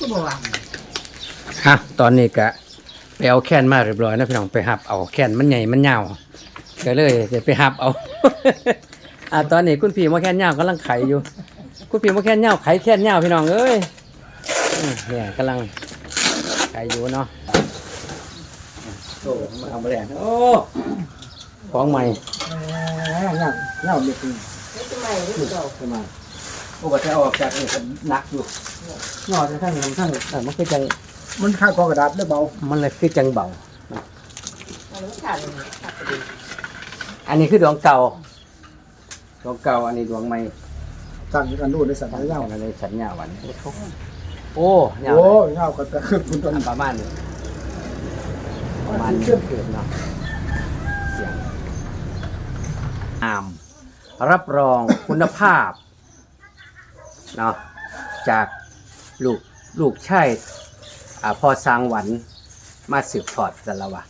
ก็บอกว่าฮะตอนนี้ก็ไปเอาแค้นมาเรียบร้อยนะพี่น้องไปหับเอาแค้นมันใหญ่มันยาวก็เลยจะไปหับเอา อ่าตอนนี้คุณพี่มาแค้นยาวกำลังไขอยู่ คุณพี่มาแค้นยาวไขแค้นยาวพี่น้องเอ้ยอืมเนี่ยกำลังไขอยู่เนาะโอ้มาเอามาแรงโอ้ของใหม่เงาเงาเด็กนี่ ทำไมไม่เก่า ทำไม โอ้บัจะเอาออกจากนี่ก็หนักอยู่ นอกจากทั้งทั้งทั้งเออมันคือจังมันค่ากองกระดาษแล้วเบามันเลยคือจังเบาอันนี้ขาดเลยขาดไปดิอันนี้คือดวงเก่า ดวงเก่าอันนี้ดวงใหม่สั่งกันดูในสัตว์เงาอันนี้สัญญาวันโอ้ยาวโอ้เลยเงาก็จะขึ้นคุณต้นประมาณนี้ประมาณนี้เกิดเนาะเสียงอาม รับรองคุณภาพ เนาะจากลูกลูกชายอ่าพอสร้างหวันมาสืบทอดสารวะ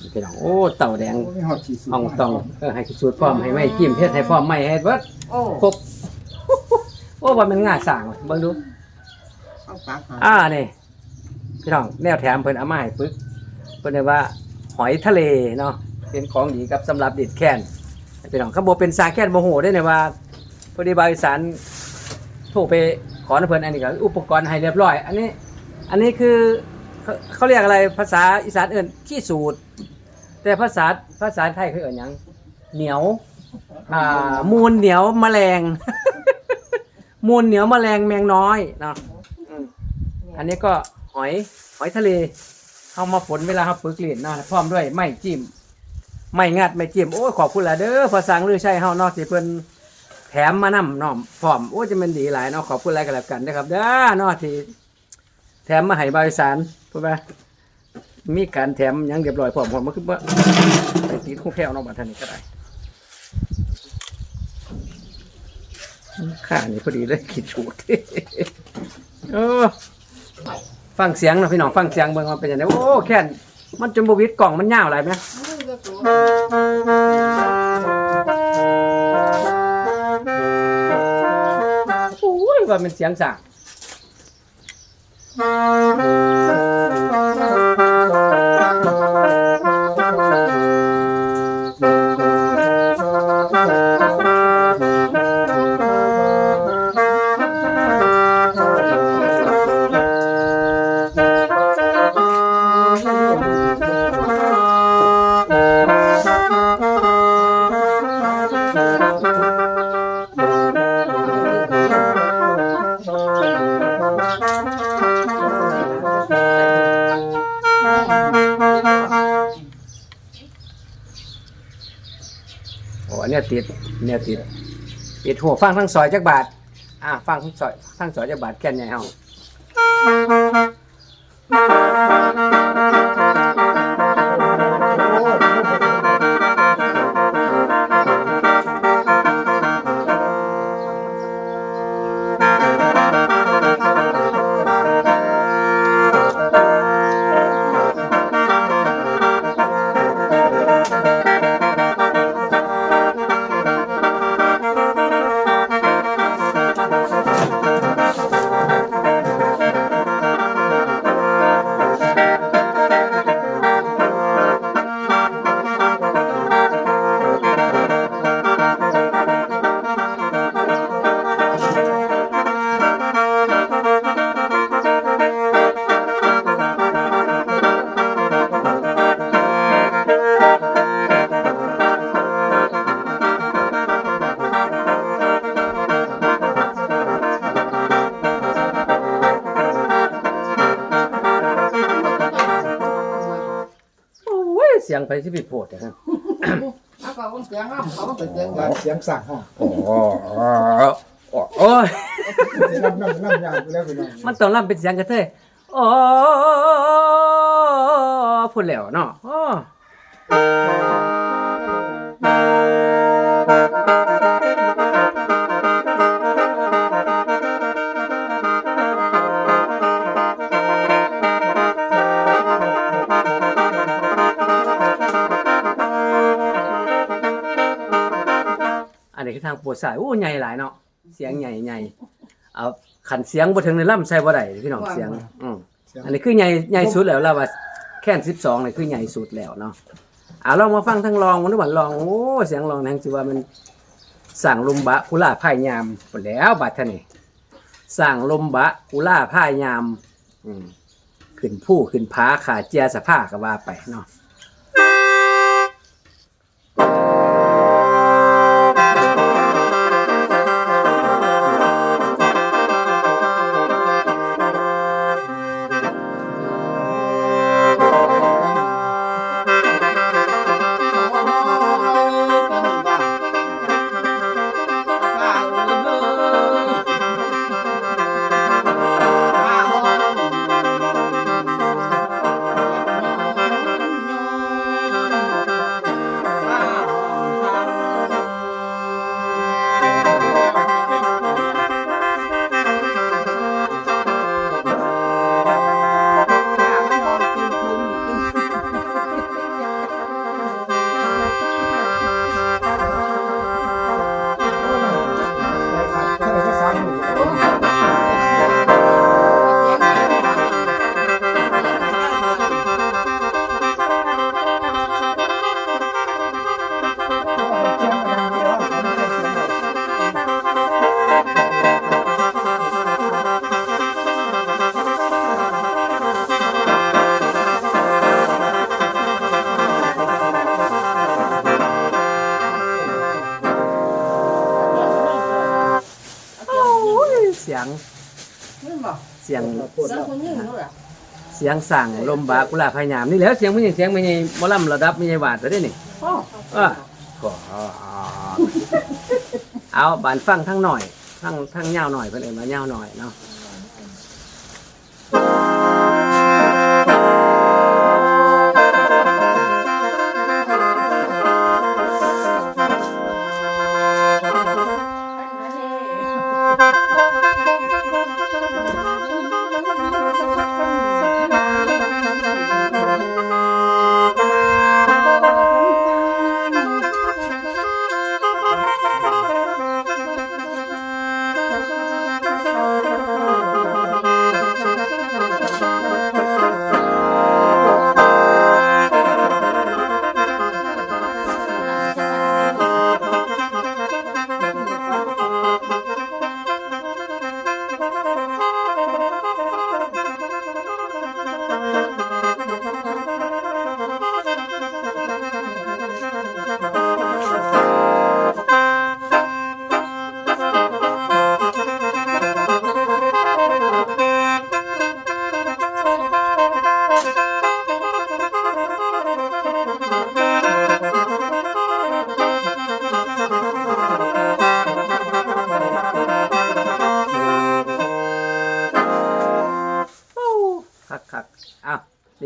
นี่พี่น้องโอ้เต่าแดงไม่หอดฉีดสีห้องต้องเออให้สูตรพร้อมให้ไม่จิ้มเพชรให้พร้อมไม่ให้เบิดโอ้ครบ โอ้ว่ามันง่าสร้างว่ะเบิ่งดู เอาปากหาอ่านี่พี่น้องแนวแถมเพิ่นเอามาให้ปึกเพิ่นเรียกว่าหอยทะเลเนาะเป็นของดีกับสำหรับดิดแค้นพี่น้องเขาบอกเป็นสาแค้นโมโหได้เนี่ยว่า พอดีบริษัทโทรไปขอนะเพิ่นอันนี้ก็อุปกรณ์ให้เรียบร้อย อันนี้ อันนี้คือเขาเขาเรียกอะไรภาษาอีสานเอิ้นขี้สูตร แต่ภาษาภาษาไทยเขาเอิ้นหยังเหนียวอ่ามูลเหนียวแมลง มูลเหนียวแมลงแมงน้อยเนาะอืมอันนี้ก็หอยหอยทะเลเอามาฝนเวลาเขาปึกเลียนเนาะพร้อมด้วยไม่จิ้ม ไม่งัดไม่จิ้มโอ้ยขอบคุณหลายเด้อภาษาลือใช่เฮาเนาะที่เพิ่นแถมมานำเนาะพร้อมโอ้จะเป็นดีหลายเนาะขอบคุณหลายกันแล้วกันนะครับเด้อเนาะที่แถมมาให้บริษัทพูดไปมีการแถมยังเรียบร้อยพร้อมพร้อมมาคือว่าไปตีคู่แพ้วเนาะบัดท่านี้ก็ได้ข้านี่พอดีเลยคิดชูดเออฟังเสียงนะพี่น้องฟังเสียงเบิ่งว่าเป็นยังไงโอ้แค่นมันจนบวิดกล่องมันยาวอะไรไหม ว่าเป็นเสียงสั่งโอ้ เนี่ยติดเนี่ยติดติดหัวฟังทั้งซอยจักบาทอ่าฟังทั้งซอยทั้งซอยจักบาทแค่นใหญ่เฮา สียงไปที่ไปโพดนะครับเอาก็เสียงอะเขาก็เสียงหลายเสียงสั่งห้องโอ้โอ้ยเสียงน้ำน้ำน้ำยางไปแล้วพี่น้องมันต้องรับเป็นเสียงกระเทยโอ้พูดแล้วเนาะอ้อ ทางปวดสายโอ้ใหญ่หลายเนาะเสียงใหญ่ใหญ่เอาขันเสียงบ่ถึงในล่ำใส่บ่ได้พี่น้องเสียงอืมเสียงอันนี้คือใหญ่ใหญ่สุดแล้วเราว่าแค่น12นี่คือใหญ่สุดแล้วเนาะอ่าลองมาฟังทั้งลองมันดูว่าลองโอ้เสียงลองนั่นสิว่ามันสั่งลมบะกุล่าพายยามพุ่นแล้วบัดเท่านี้สั่งลมบะกุล่าพายยาม อืมขึ้นผู้ขึ้นผาขาเจียสภาก็ว่าไปเนาะ เสียงคตรเสียงแล้วคนยิ่งรู้เหรอเสียงสั่งลมบากุล่าพายามนี่แหล้วเสียงไม่ใช่เสียงไม่ใช่หมอลำระดับมันยังหวาดแต่ได้นี่พ่ออะก็เอาบานฟังทั้งหน่อยทั้งทั้งยาหน่อยเพื่นเอิ้นว่ายาหน่อยเนาะ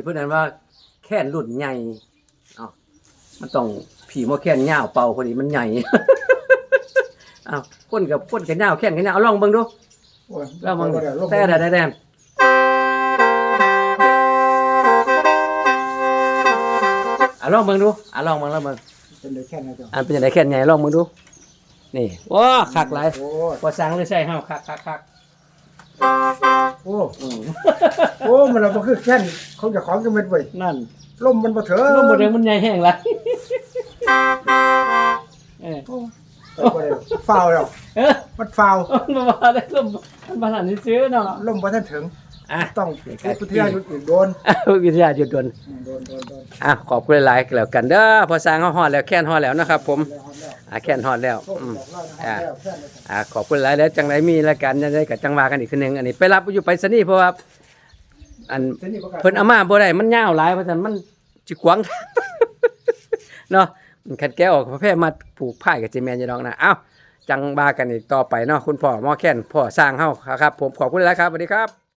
พิ่นเอิ้นว่าแค่นรุ่นใหญ่เอ้ามันต้องผีมาแค่นยาวเป่าพอดีมันใหญ่อ้าวคนกับคนกันยาวแค่นกันยาวเอาลองเบิ่งดูโอ้ยลองเบิ่งดูเดี๋ยวลบแต่ได้ได้อะลองเบิ่งดูอะลองเบิ่งลองเบิ่งเป็นได้แค่นั้นจ้ะอันเป็นจังไดแค่นใหญ่ลองเบิ่งดู นี่ว้าคักหลายโอ้ยบ่สั่งเลยใช่เฮาคักคักคัก โอ้อืมโอ้มันเราก็คือแค่นเขาจะของกันเป็นไว้ยนั่นลมมันบ่เถอะลมบ่แดงมันใหญ่แห้งหลายเออแต่บ่ได้ฟาวแล้วเออมันฟาวมันมาได้ลมมันมาหันซื้อเนาะลมบ่ทันถึง อะต้องพุทธยาหยุดอีกโดนวิทยาหยุดด่วนโดนโดนโดนอะขอบคุณหลายๆแล้วกันเด้อพอสร้างเฮาฮอดแล้วแค่นฮอดแล้วนะครับ ผมแล้วฮอดแล้วอะแค่นฮอดแล้วโทษอืม บอกเล่านะฮอดแล้วแค่นั้น อะขอบคุณหลายแล้วจังไดมีรายการจังไดก็จังว่ากันอีกทีหนึงอันนี้ไปรับอยู่ไปสนีย์เพราะว่าอันทีนี้ประกาศเพิ่นเอามาบ่ได้มันยาวหลายเพราะฉะนั้นมันสิขวาง เนาะมันคันแก้ออกประเภทมาผูกผ้ายกับจิแมนอยู่ดอกนะเอ้าจังว่ากันอีกต่อไปเนาะคุณพ่อหมอแค้นพ่อสร้างเฮาครับ ผมขอบคุณหลายครับสวัสดีครับ